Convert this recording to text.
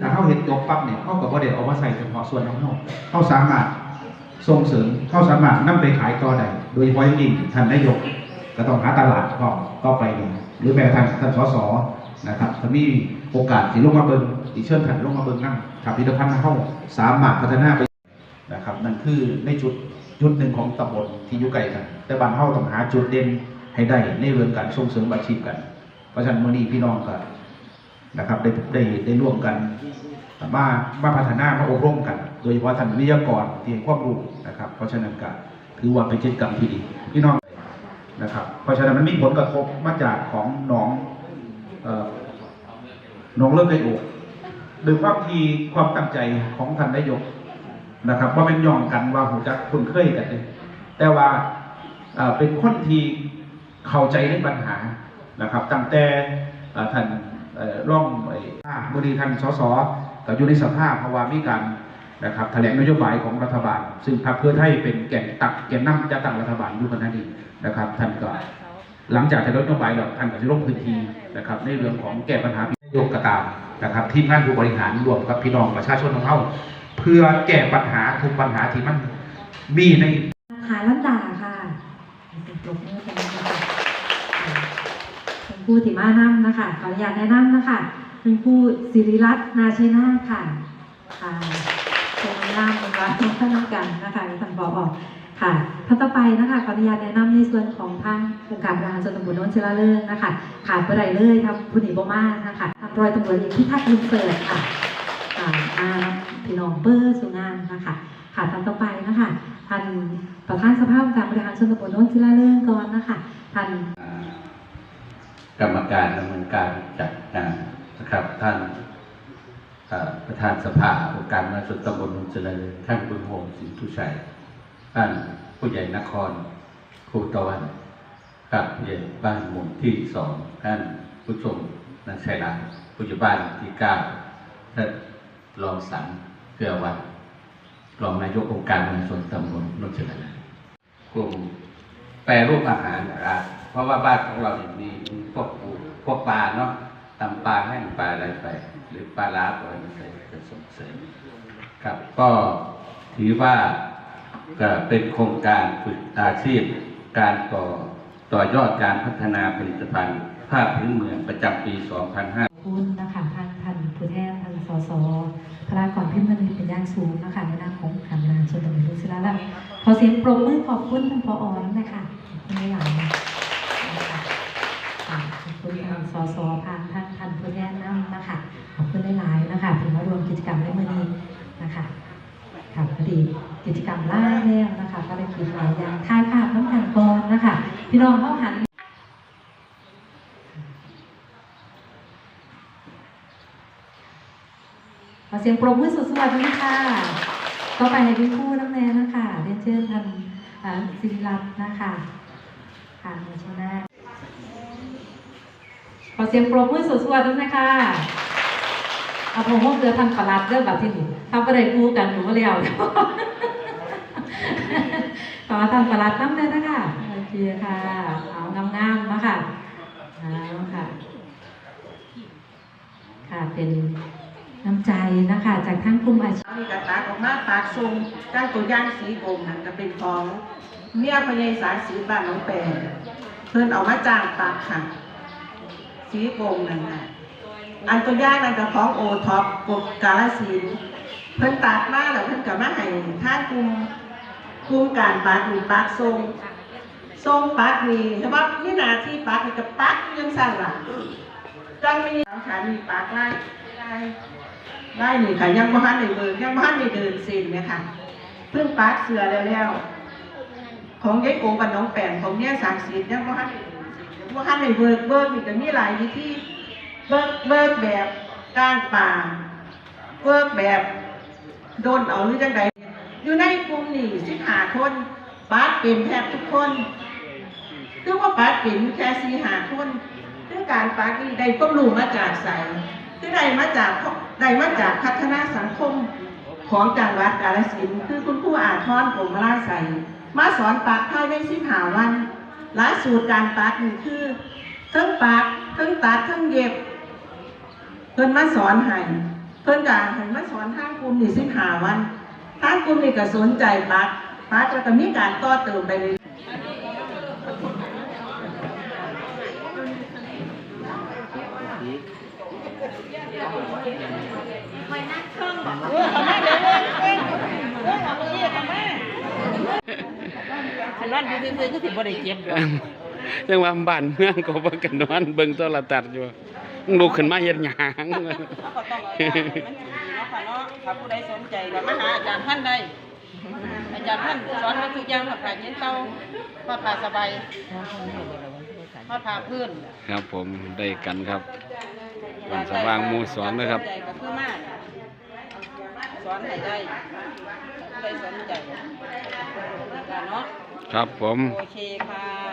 ถ้าเขาเห็นจบปั๊บเนี่ยเขากับว่าเดี๋ยวเอามาใส่เฉพาะส่วนของเขาเขาสามารถส่งเสริมเขาสามารถนำไปขายต่อได้โดยเฉพาะยิ่งท่านนายกก็ต้องหาตลาดพร้อมต่อไปหรือแม้กระทั่งท่านสสนะครับถ้ามีโอกาสที่ลงมาเบิ่งที่เชิญท่านลงมาเบิ่งนั่งครับพิพิธภัณฑ์เขาสามารถพัฒนาไปนะครับนั่นคือในจุดจุดหนึ่งของตำบลที่อยู่ไกลกัน แต่บ้านเฮาต้องหาจุดเด่นให้ได้ในเรื่องการส่งเสริมอาชีพกัน เพราะฉะนั้นมื้อนี้พี่น้องก็ นะครับได้ได้ได้ร่วมกันมามาพัฒนามาอบรมกัน โดยเฉพาะท่านวิทยากรที่ให้ความรู้นะครับ เพราะฉะนั้นก็ถือว่าเป็นกิจกรรมที่ดีพี่น้องนะครับ เพราะฉะนั้นมันมีผลกระทบมาจากของหนองเอ่อหนองเริ่มได้โอกโดยความที่ความตั้งใจของท่านนายกนะครับว่าเป็นย่องกันว่าหูจักคุ้นเคยกันเลยแต่ว่าเป็นคนที่เข้าใจในปัญหานะครับตั้งแต่ท่าน ร่องไอ้อ่าบดีท่านสสก็อยู่ในสภาพเพราะว่ามีการนะครับแถลงนโยบายของรัฐบาล ซึ่งพรรคเพื่อไทยเป็นแก่นตักแก่นนำจะตั้งรัฐบาลอยู่ขณะนี้นะครับ ท่านก็หลังจากจะลดนโยบายแล้วท่านก็จะลงพื้นที่นะครับในเรื่องของแก้ปัญหาพิโยกกระตามนะครับทีมงานผู้บริหารรวมกับพี่น้องประชาชนของเราเพื่อแก้ปัญหาทุกปัญหาที่มันมีในหาลันดาค่ะเป็นป รบมือเป็นนะคะเป็นผู้ที่มานั่นะคะขออนุญาตแนะนำนะคะเป็นผู้ศิริรัตน์นาชัยนาค่ะค่ะเป็นนามเป็นว่าท่านกันนะคะท่านบอกบอกค่ะท่านต่อไปนะคะขออนุญาตแนะนำในส่วนของทางองค์การบริหารส่วนตำบลโน้นเชลาเลิศนะคะขาดไปไหนเลยทำผู้หนีบมานะคะทำรอยตำรวจอย่างที่ทักอินเสิร์ตค่ะอ่าอาพี่น้องเบอร์สุงานนะคะค่ะท่านต่อไปนะคะท่านประธานสภาองค์การบริหารส่วนตำบลโน้นศิลาเรื่องก่อนนะคะท่าน กรรมการดำเนินการจัดงานนะครับ ท่านประธานสภาองค์การบริหารส่วนตำบลนุนเจริญท่านบุญโฮมสินทุชัยท่านผู้ใหญ่นครครูตะวันกับผู้ใหญ่บ้านหมู่ที่สองท่านผู้ชมนันชัยรัตน์ผู้ใหญ่บ้านที่เก้าท่านรองสังเกือวันรองนายกองค์การบริหารส่วนตำบลนุนเจริญกลุ่มแปรรูปอาหารนะครับ เพราะว่าบ้านของเราเนี่ยมีมีพวกปูพวกปลาเนาะตำปลาแห้งปลาอะไรไป หรือปลาล้าอะไรมันไปจะส่งเสริมครับก็ถือว่าก็เป็นโครงการฝึกอาชีพ การต่อต่อยอดการพัฒนาผลิตภัณฑ์ผ้าพื้นเมืองประจำปี2500ขอบคุณนะคะท่านท่านผู้แทนท่านสสพระรากรพิมพ์มณีเป็นย่างสูงนะคะในนามของการริหารส่วนตำบลโน้นศิลาเรื่องขอเสียงปรบมือขอบคุณท่านผอนะคะขอบคุณหลาย ค่ะขอบคุณทานสสผ่านท่านท่านผู้แทนนำนะคะขอบคุณหลายๆนะคะที่มารวมกิจกรรมในมือนี้นะคะค่ะพอดีกิจกรรมล่าแล้วนะคะก็เลยคิดหลายอย่างถ่ายภาพน้ำกันก่อนนะคะพี่น้องเข้าหันขอเสียงปรบมือสุดสวัสดีค่ะต่อไปให้พี่คู่น้ำแน่นะคะเรียนเชิญท่านศิริรัตน์นะคะค่ะมาชนะ อเสียงปรบมือสุดสวัสดีนะคะเอาผมว่าเกิดทำปลัดเรื่องแบบที่หนูทำอะไรคู่กันหนูก็เลี้ยวขอทำปลัดน้ำเลยนะคะโอเคค่ะ เอางามๆนะคะเอาค่ะ ค่ะเป็นน้ำใจนะคะ จากทั้งกลุ่มอาชีพมีกระตากออกมาปากทรงจ้างตัวย่างสีกรมนั่นก็เป็นของเมียพญายสาสีบ้านน้องแปรเพิ่นเอามาจ้างปากค่ะ สีกรมนั่นน่ะอันตัวย่างนั่นก็ของโอท็อปกบกาลสินเพิ่นตัดมาแล้วเพิ่นก็มาให้ท่านกลุ่มกลุ่มการปากหรือปากทรงทรงปากนี่เฉพาะนี่นาที่ปากนี่กับปากยังสั่นล่ะจังมีค่ะมีปากไล่ไล่ได้นี่ค่ะยังบ้านในเบิกยังบ้านในเดินเซนเนี่ยค่ะเพิ่งปาดเสือแล้วแล้วของยายโกกับน้องแปนของเนี่ยสามสียังบ้านใน เดินเซ็นยังบ้านในเบิกเบิกนี่ก็มีหลายวิธีเบิกเบิกแบบก้างป่าเบิกแบบโดนเอาหรือจังใดอยู่ในกลุ่มนี่สิบห้าคนปาดเป็นแทบทุกคนคือว่าปาดเป็นแค่สี่ห้าคนเรื่องการปาดนี่ได้ก็รู้มาจากใสคือได้มาจากได้มาจากพัฒนาสังคมของจังหวัดกาฬสินธุ์คือคุณครูอาทรกรมราใสมาสอนปากภายในสิบหาวัน หลักสูตรการปากนี่คือทั้งปากทั้งตัดทั้งเย็บ เพิ่นมาสอนให้เพิ่นก็ให้มาสอนทางกลุ่มนี่15วันทางกลุ่มนี่ก็สนใจปักปักแล้วก็มีการต่อเติมไปเรื่อยฉันนอ นอยู่ซื่อๆก็สิบ่ได้เจ็บดอกยังว่าบ้านเมืองก็บ่กันนอนเบิ่งโทรทัศน์อยู่ลุกขึ้นมาเฮ็ดหยังเขาก็ต้องเอาอย่างมันสิดีเนาะค่ะเนาะถ้าผู้ใดสนใจก็มาหาอาจารย์ท่านได้อาจารย์ท่านสอนมาทุกอย่างค่ะผ่าเย็นเตาทอดผ้าสบายทอดผ้าพื้นครับผมได้กันครับวันสว่างหมู่สองนะครับใจก็คือมาสอนให้ได้ผู้ใดสนใจ ครับผม โอเคค่ะ